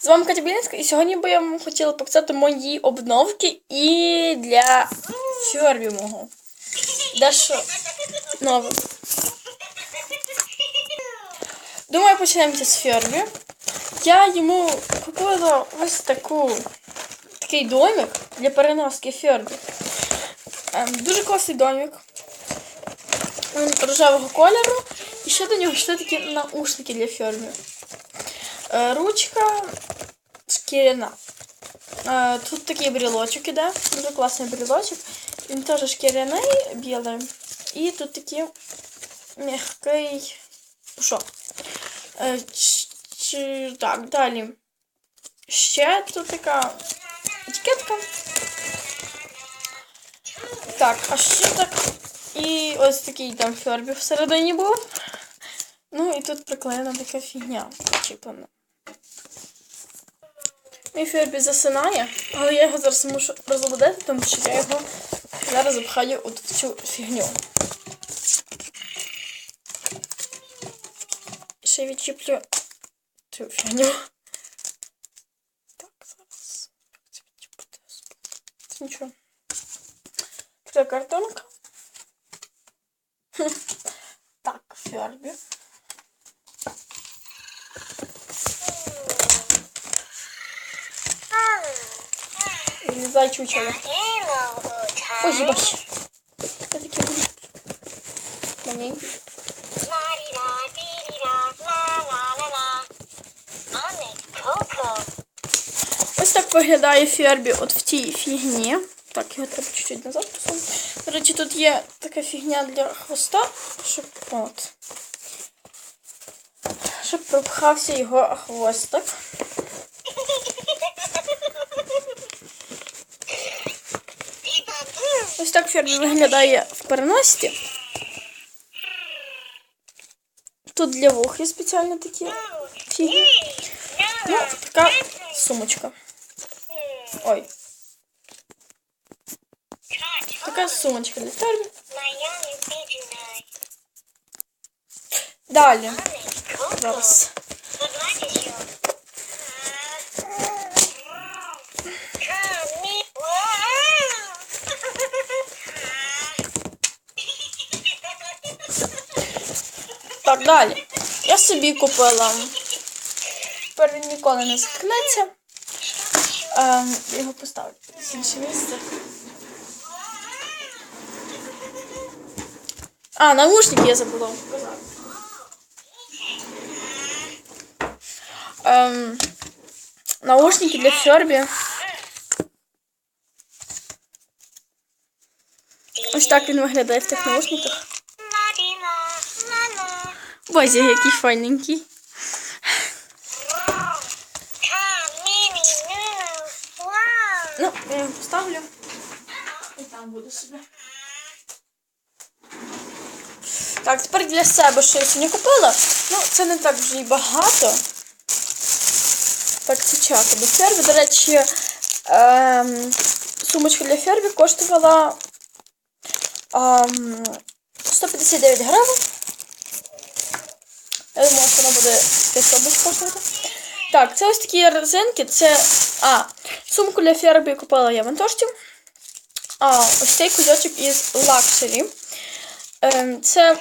З вами Катя Білінська, і сьогодні би я вам хотіла показати мої обновки і для фьорбі мого. Дещо нове. Думаю, почнемося з фьорбі. Я йому купила ось таку, такий домик для переноски фьорбі. Ем, дуже класний домик. Він рожевого кольору. І ще до нього йшли такі наушники для фьорбі. Е, Ручка шкіряна. Е, Тут такий брілочок іде. Дуже класний брілочок. Він теж шкіряний, білий. І тут такий м'який пушок. Е, ч- ч- Так, далі. Ще тут така етикетка. Так, а ще так. І ось такий там фьорбі всередині був. Ну і тут приклеєна така фігня почіплена. Мій фьорбі засинає, але я його зараз мушу розбудити, тому що я його зараз запхаю в цю фігню. Ще відчіплю цю фігню. Так, зараз. Це відчіпити? Це нічого. Така картонка. Так, фьорбі. Вилізай чучело. Ой, їбать. Маленький. Ось так виглядає фербі от в цій фігні. Так, його треба чуть-чуть назад посунути. До речі, тут є така фігня для хвоста, щоб от. Щоб пропхався його хвостик. Ось так фербі виглядає в переносці. Тут для вух є спеціально такі фігні. Ну, така сумочка. Ой, така сумочка для фербі. Далі. Зараз. Так, далі. Я собі купила. Тепер ніколи не закнеться. Ем, його поставлю в інше місце. А, наушники я забула. Ем, наушники для Фербі. Ось так він виглядає в тих наушниках. Боже, який файненький. Ну, я його поставлю. І там буду собі. Так, тепер для себе що я сьогодні купила. Ну, це не так вже і багато. Так, це чака до ферби. До речі, ем, сумочка для ферби коштувала ем, 159 гривень. Я думала, що вона буде 500 десь коштувати. Так, це ось такі резинки. Це. А, сумку для ферби купила я в Антошті. А, ось цей кузячок із Luxury. Ем, це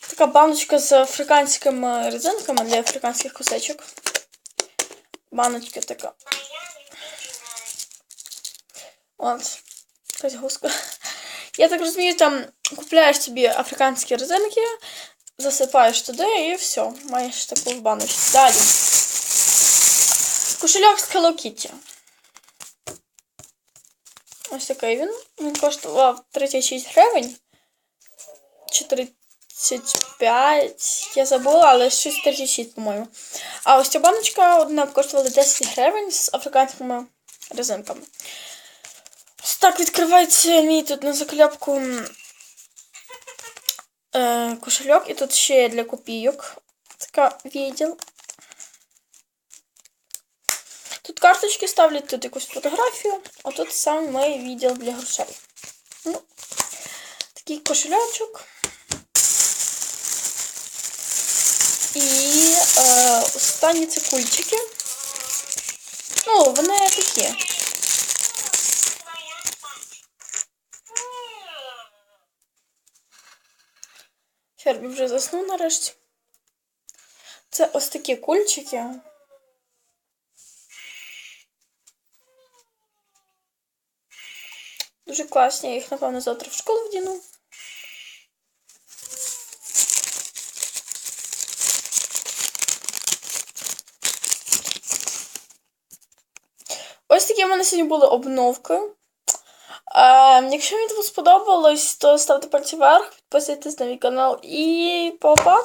така баночка з африканськими резинками для африканських косичок. Баночка така. От. Якась гуска. Я так розумію, там купляєш собі африканські резинки, засипаєш туди і все. Маєш таку в баночці. Далі. Кошельок з Hello Kitty. Ось такий він. Він коштував 36 гривень. Чи 35. Я забула, але щось 36, по-моєму. А ось ця баночка одна коштувала 10 гривень з африканськими резинками. Ось так відкривається мій тут на заклепку е, кошельок. І тут ще є для копійок. Така відділ. Тут карточки ставлять, тут якусь фотографію, а тут сам мій відділ для грошей. Ну, такий кошелячок. І е, останні це кульчики. Ну, вони такі. Фербі вже заснув нарешті. Це ось такі кульчики. Дуже класні, я їх, напевно, завтра в школу вдіну. Ось такі в мене сьогодні були обновки. Е, якщо мені сподобалось, то ставте пальці вверх, підписуйтесь на мій канал і па-па!